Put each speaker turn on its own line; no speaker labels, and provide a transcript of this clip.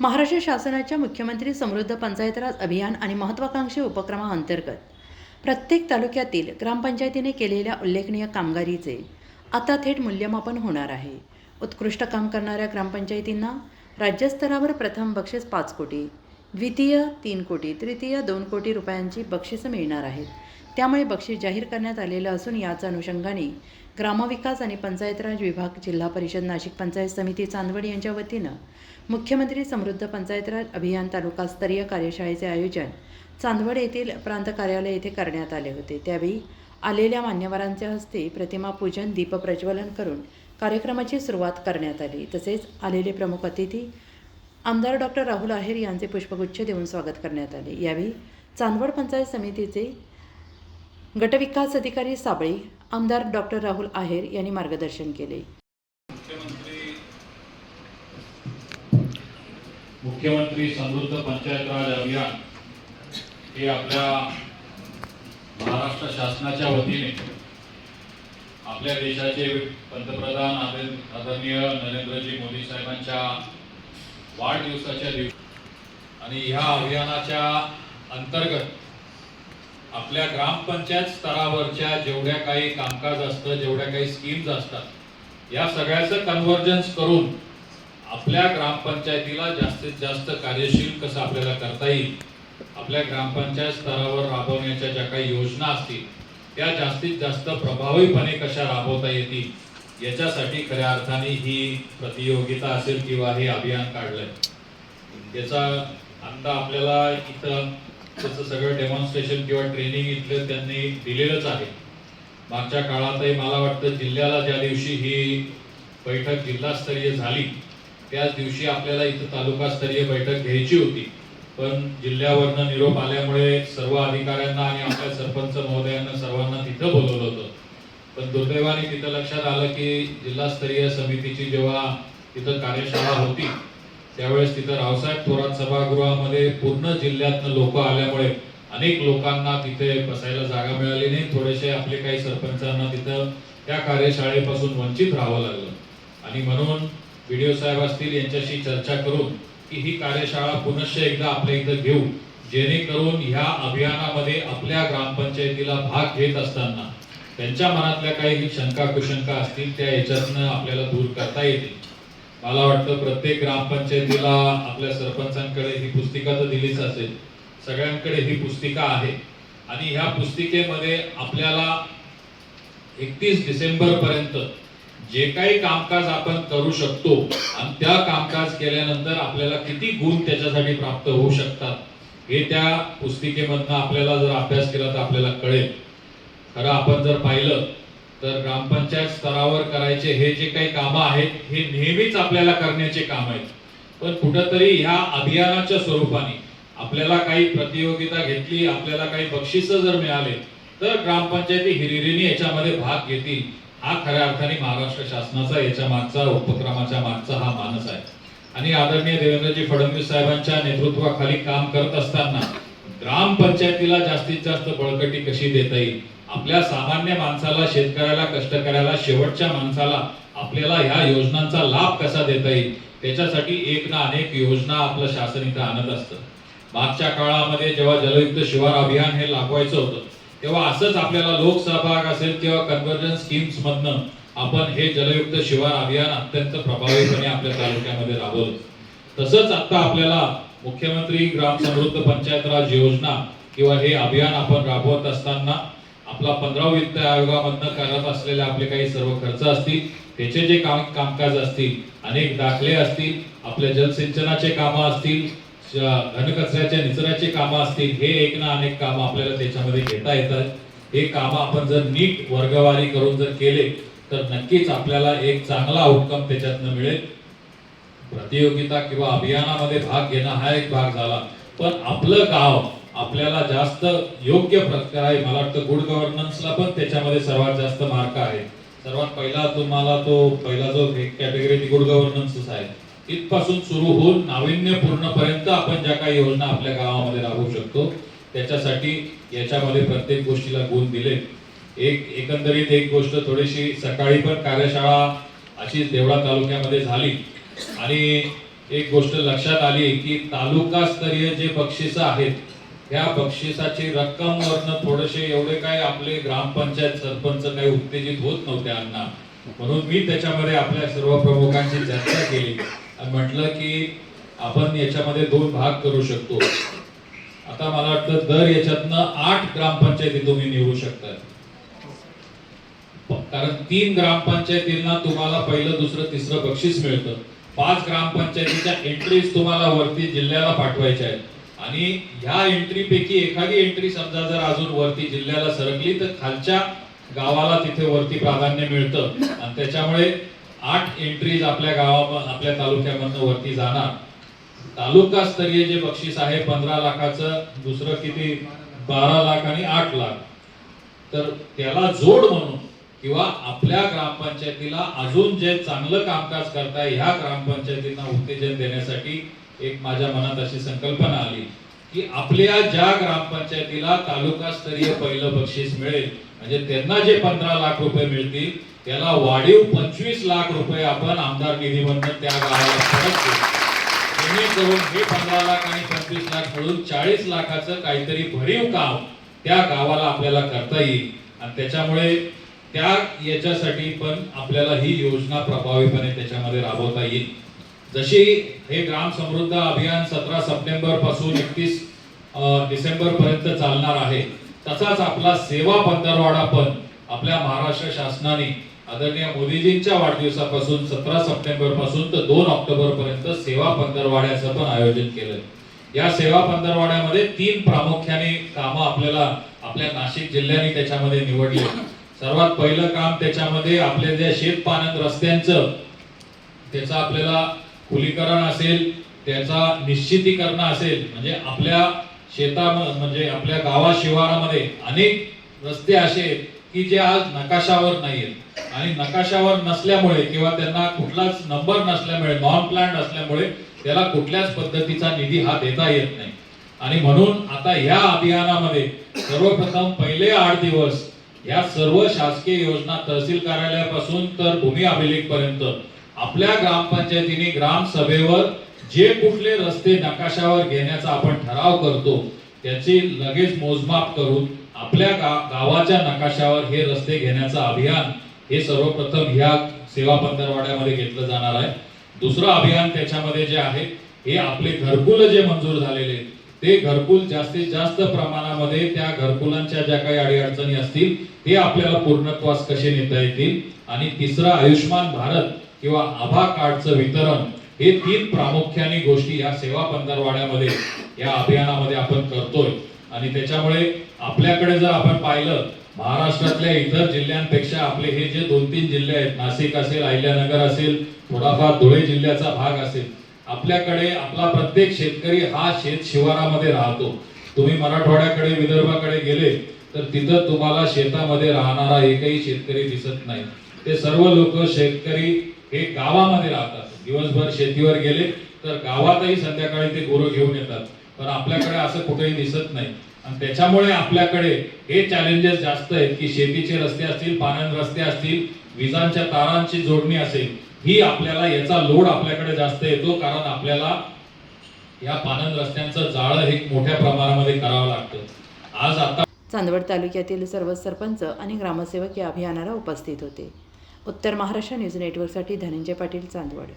महाराष्ट्र शासनाच्या मुख्यमंत्री समृद्ध पंचायत राज अभियान आणि महत्त्वाकांक्षी उपक्रमाअंतर्गत प्रत्येक तालुक्यातील ग्रामपंचायतीने केलेल्या उल्लेखनीय कामगिरीचे आता थेट मूल्यमापन होणार आहे. उत्कृष्ट काम करणाऱ्या ग्रामपंचायतींना राज्यस्तरावर प्रथम बक्षीस पाच कोटी द्वितीय तीन कोटी तृतीय दोन कोटी रुपयांची बक्षिसं मिळणार आहेत. त्यामुळे बक्षीस जाहीर करण्यात आलेलं असून याच अनुषंगाने ग्रामविकास आणि पंचायत राज विभाग जिल्हा परिषद नाशिक पंचायत समिती चांदवड यांच्या वतीनं मुख्यमंत्री समृद्ध पंचायत राज अभियान तालुकास्तरीय कार्यशाळेचे आयोजन चांदवड येथील प्रांत कार्यालय येथे करण्यात आले होते. त्यावेळी आलेल्या मान्यवरांच्या हस्ते प्रतिमा पूजन दीपप्रज्वलन करून कार्यक्रमाची सुरुवात करण्यात आली. तसेच आलेले प्रमुख अतिथी आमदार डॉक्टर राहुल आहेर यांचे पुष्पगुच्छ देऊन स्वागत करण्यात आले. यावेळी चांदवड पंचायत समितीचे गटविकास अधिकारी साबळे आमदार डॉक्टर राहुल आहेर यांनी मार्गदर्शन केले.
मुख्यमंत्री समृद्ध पंचायत राज अभियान हे आपल्या महाराष्ट्र शासनाच्या वतीने आपल्या देशाचे पंतप्रधान आदरणीय नरेंद्रजी मोदी साहेबांच्या वाढदिवसाच्या दिवशी आणि ह्या अभियानाच्या अंतर्गत आपल्या ग्रामपंचायत स्तरावरच्या जेवढ्या काही कामकाज असतं जेवढ्या काही स्कीम्स असतात या सगळ्याचं कन्व्हर्जन्स करून आपल्या ग्रामपंचायतीला जास्तीत जास्त कार्यशील कसं आपल्याला करता येईल आपल्या ग्रामपंचायत स्तरावर राबवण्याच्या ज्या काही योजना असतील त्या जास्तीत जास्त प्रभावीपणे कशा राबवता येतील याच्यासाठी खऱ्या अर्थाने ही प्रतियोगिता असेल किंवा हे अभियान काढलंय. याचा आता आपल्याला इथं त्याचं सगळं डेमॉन्स्ट्रेशन किंवा ट्रेनिंग इथलं त्यांनी दिलेलंच आहे. मागच्या काळातही मला वाटतं जिल्ह्याला ज्या दिवशी ही बैठक जिल्हास्तरीय झाली त्याच दिवशी आपल्याला इथं तालुकास्तरीय बैठक घ्यायची होती. पण जिल्ह्यावरनं निरोप आल्यामुळे सर्व अधिकाऱ्यांना आणि आपल्या सरपंच महोदयांना सर्वांना तिथं बोलवलं होतं. पण दुर्दैवाने तिथं लक्षात आलं की जिल्हास्तरीय समितीची जेव्हा तिथं कार्यशाळा होती त्यावेळेस तिथं रावसाहेब थोरात सभागृहामध्ये पूर्ण जिल्ह्यातनं लोक आल्यामुळे अनेक लोकांना तिथे बसायला जागा मिळाली नाही. थोडेसे आपले काही सरपंचांना तिथं त्या कार्यशाळेपासून वंचित राहावं लागलं. आणि म्हणून व्हिडिओ साहेब असतील यांच्याशी चर्चा करून की ही कार्यशाळा पुनश्च एकदा आपल्या इथं घेऊ. जेणेकरून ह्या अभियानामध्ये आपल्या ग्रामपंचायतीला भाग घेत असताना त्यांच्या मनातल्या काही शंका कुशंका असतील त्या याच्यातनं आपल्याला दूर करता येतील. मला वाटतं प्रत्येक ग्रामपंचायतीला आपल्या सरपंचांकडे ही पुस्तिका तर दिलीच असेल. सगळ्यांकडे ही पुस्तिका आहे. आणि ह्या पुस्तिकेमध्ये आपल्याला एकतीस डिसेंबर पर्यंत जे काही कामकाज आपण करू शकतो आणि त्या कामकाज केल्यानंतर आपल्याला किती गुण त्याच्यासाठी प्राप्त होऊ शकतात हे त्या पुस्तिकेमधनं आपल्याला जर अभ्यास केला तर आपल्याला कळेल. खरं आपण जर पाहिलं तर ग्रामपंचायत स्तरावर करायचे हे जे काही कामं आहेत हे नेहमीच आपल्याला करण्याचे काम आहेत. पण कुठंतरी ह्या अभियानाच्या स्वरूपाने आपल्याला काही प्रतियोगिता घेतली आपल्याला काही बक्षिस जर मिळाले तर ग्रामपंचायती हिरिरीने याच्यामध्ये भाग घेतील. हा खऱ्या अर्थाने महाराष्ट्र शासनाचा याच्या मागचा उपक्रमाच्या मागचा हा मानस आहे. आणि आदरणीय देवेंद्रजी फडणवीस साहेबांच्या नेतृत्वाखाली काम करत असताना ग्रामपंचायतीला जास्तीत जास्त बळकटी कशी देता येईल? आपल्या सामान्य माणसाला शेतकऱ्याला कष्टकऱ्याला शेवटच्या माणसाला आपल्याला ह्या योजनांचा लाभ कसा देता येईल? त्याच्यासाठी एक ना अनेक योजना आपलं शासन इथं आणत असतं. मागच्या काळामध्ये जेव्हा जलयुक्त शिवार अभियान हे लागवायचं होतं तेव्हा असंच आपल्याला लोकसहभाग असेल किंवा कन्व्हर्जन्स स्कीम्स मधनं आपण हे जलयुक्त शिवार अभियान अत्यंत प्रभावीपणे आपल्या तालुक्यामध्ये राबवलं. तसंच आता आपल्याला मुख्यमंत्री ग्राम समृद्ध पंचायत राज योजना किंवा हे अभियान आपण राबवत असताना आपला पंधरा वित्त आयोगामधनं करत असलेले आपले काही सर्व खर्च असतील त्याचे जे काम कामकाज असतील अनेक दाखले असतील आपल्या जलसिंचनाचे कामं असतील श- घनकचऱ्याच्या निचऱ्याचे कामं असतील हे एक ना अनेक कामं आपल्याला त्याच्यामध्ये घेता येतात. हे कामं आपण जर नीट वर्गवारी करून जर केले तर नक्कीच आपल्याला एक चांगला आउटकम त्याच्यातनं मिळेल. प्रतियोगिता किंवा अभियानामध्ये भाग घेणं हा एक भाग झाला. पण आपलं गाव आपल्याला जास्त योग्य प्रकार आहे. मला वाटतं गुड गव्हर्नन्सला पण त्याच्यामध्ये सर्वात जास्त मार्क आहे. सर्वात पहिला तुम्हाला तो पहिला जो कॅटेगरी गुड गव्हर्नन्सच आहे. इथपासून सुरू होऊन नाविन्यपूर्णपर्यंत आपण ज्या काही योजना आपल्या गावामध्ये राबवू शकतो त्याच्यासाठी याच्यामध्ये प्रत्येक गोष्टीला गुण दिले. एक एकंदरीत एक गोष्ट थोडीशी सकाळी पण कार्यशाळा अशी देवळा तालुक्यामध्ये झाली. आणि एक गोष्ट लक्षात आली की तालुकास्तरीय जे बक्षिसं आहेत ह्या बक्षिसाची रक्कम वरनं थोडेसे एवढे काय आपले ग्रामपंचायत सरपंच काही उत्तेजित होत नव्हते अण्णा. म्हणून मी त्याच्यामध्ये आपल्या सर्व प्रमुखांची चर्चा केली. आणि म्हटलं की आपण याच्यामध्ये दोन भाग करू शकतो. आता मला वाटतं दर याच्यातनं आठ ग्रामपंचायती तुम्ही निवडू शकता कारण तीन ग्रामपंचायतींना तुम्हाला पहिलं दुसरं तिसरं बक्षीस मिळतं. पाच ग्रामपंचायतीच्या एंट्रीज तुम्हाला वरती जिल्ह्याला पाठवायच्या आहेत. आणि ह्या एंट्री पैकी एखादी एंट्री समजा जर अजून वरती जिल्ह्याला सरकली तर खालच्या गावाला तिथे वरती प्राधान्य मिळतं. आणि त्याच्यामुळे आठ एंट्रीज आपल्या गावा आपल्या तालुक्यामधनं वरती जाणार. तालुका स्तरीय जे बक्षीस आहे पंधरा लाखाचं दुसरं किती? बारा लाख आणि आठ लाख. तर त्याला जोड म्हणून किंवा आपल्या ग्रामपंचायतीला अजून जे चांगलं कामकाज करताय ह्या ग्रामपंचायतींना उत्तेजन देण्यासाठी एक माझ्या मनात अशी संकल्पना आली की आपल्या ज्या ग्रामपंचायतीला तालुका स्तरीय पहिलं बक्षीस मिळेल म्हणजे त्यांना जे पंधरा लाख रुपये मिळतील त्याला वाढीव पंचवीस लाख रुपये आपण आमदार निधीमधनं त्या गावाला परत जेणेकरून हे पंधरा लाख आणि पंचवीस लाख मिळून चाळीस लाखाचं काहीतरी भरीव काम त्या गावाला आपल्याला करता येईल. आणि त्याच्यामुळे त्या याच्यासाठी पण आपल्याला ही योजना प्रभावीपणे त्याच्यामध्ये राबवता येईल. जशी हे ग्राम समृद्ध अभियान सतरा सप्टेंबरपासून एकतीस डिसेंबर पर्यंत चालणार आहे तसाच आपला सेवा पंधरवाडा पण आपल्या महाराष्ट्र शासनाने आदरणीय मोदीजींच्या वाढदिवसापासून सतरा सप्टेंबरपासून तर दोन ऑक्टोबर पर्यंत सेवा पंधरवाड्याचं पण आयोजन केलंय या सेवा पंधरवाड्यामध्ये तीन प्रामुख्याने कामं आपल्याला आपल्या नाशिक जिल्ह्याने त्याच्यामध्ये निवडले. सर्वात पहिलं काम त्याच्यामध्ये आपले जे शेत पाण्यात रस्त्यांचं त्याचा आपल्याला खुलीकरण असेल त्याचा निश्चितीकरण असेल म्हणजे आपल्या शेता म्हणजे आपल्या गावा शिवारामध्ये अनेक रस्ते असे की जे आज नकाशावर नाहीयेत. आणि नकाशावर नसल्यामुळे किंवा त्यांना कुठलाच नंबर नसल्यामुळे नॉन प्लॅन असल्यामुळे त्याला कुठल्याच पद्धतीचा निधी हा देता येत नाही. आणि म्हणून आता या अभियानामध्ये सर्वप्रथम पहिले आठ दिवस या सर्व शासकीय योजना तहसील कार्यालयापासून तर भूमी अभिलेख पर्यंत आपल्या ग्रामपंचायतीने ग्रामसभेवर जे कुठले रस्ते नकाशावर घेण्याचा आपण ठराव करतो त्याची लगेच मोजमाप करून आपल्या गा- गावाच्या नकाशावर हे रस्ते घेण्याचं अभियान हे सर्वप्रथम ह्या सेवा पंधरवाड्यामध्ये घेतलं जाणार आहे. दुसरं अभियान त्याच्यामध्ये जे आहे हे आपले घरकुल जे मंजूर झालेले आहेत, ते घरकुल जास्तीत जास्त प्रमाणामध्ये त्या घरकुलांच्या ज्या काही अडीअडचणी असतील ते आपल्याला पूर्णत्वास कसे नेता येतील? आणि तिसरा आयुष्यमान भारत किंवा आभा कार्डचं वितरण हे तीन प्रामुख्याने गोष्टी या सेवा पंधरवाड्यामध्ये या अभियानामध्ये आपण करतोय. आणि त्याच्यामुळे आपल्याकडे जर आपण पाहिलं महाराष्ट्रातल्या इतर जिल्ह्यांपेक्षा आपले हे जे दोन तीन जिल्हे आहेत नाशिक असेल अहिल्यानगर असेल थोडाफार धुळे जिल्ह्याचा भाग असेल आपल्याकडे आपला प्रत्येक शेतकरी हा शेत शिवारामध्ये राहतो. तुम्ही मराठवाड्याकडे विदर्भाकडे गेले तर तिथं तुम्हाला शेतामध्ये राहणारा एकही शेतकरी दिसत नाही. ते सर्व लोक शेतकरी हे गावामध्ये राहतात. दिवसभर शेतीवर गेले तर गावातही संध्याकाळी ते गुरु घेऊन येतात. पण आपल्याकडे असं कुठेही दिसत नाही. आणि त्याच्यामुळे आपल्याकडे हे चॅलेंजेस जास्त आहेत की शेतीचे रस्ते असतील पाण्यात रस्ते असतील विजांच्या तारांची जोडणी असेल ही आपल्याला याचा लोड आपल्याकडे जास्त येतो कारण आपल्याला या पानन रस्त्यांचं जाळं हे मोठ्या प्रमाणामध्ये करावं लागतं. आज आता
चांदवड तालुक्यातील सर्व सरपंच आणि ग्रामसेवक या अभियानाला उपस्थित होते. उत्तर महाराष्ट्र न्यूज नेटवर्कसाठी धनंजय पाटील चांदवड.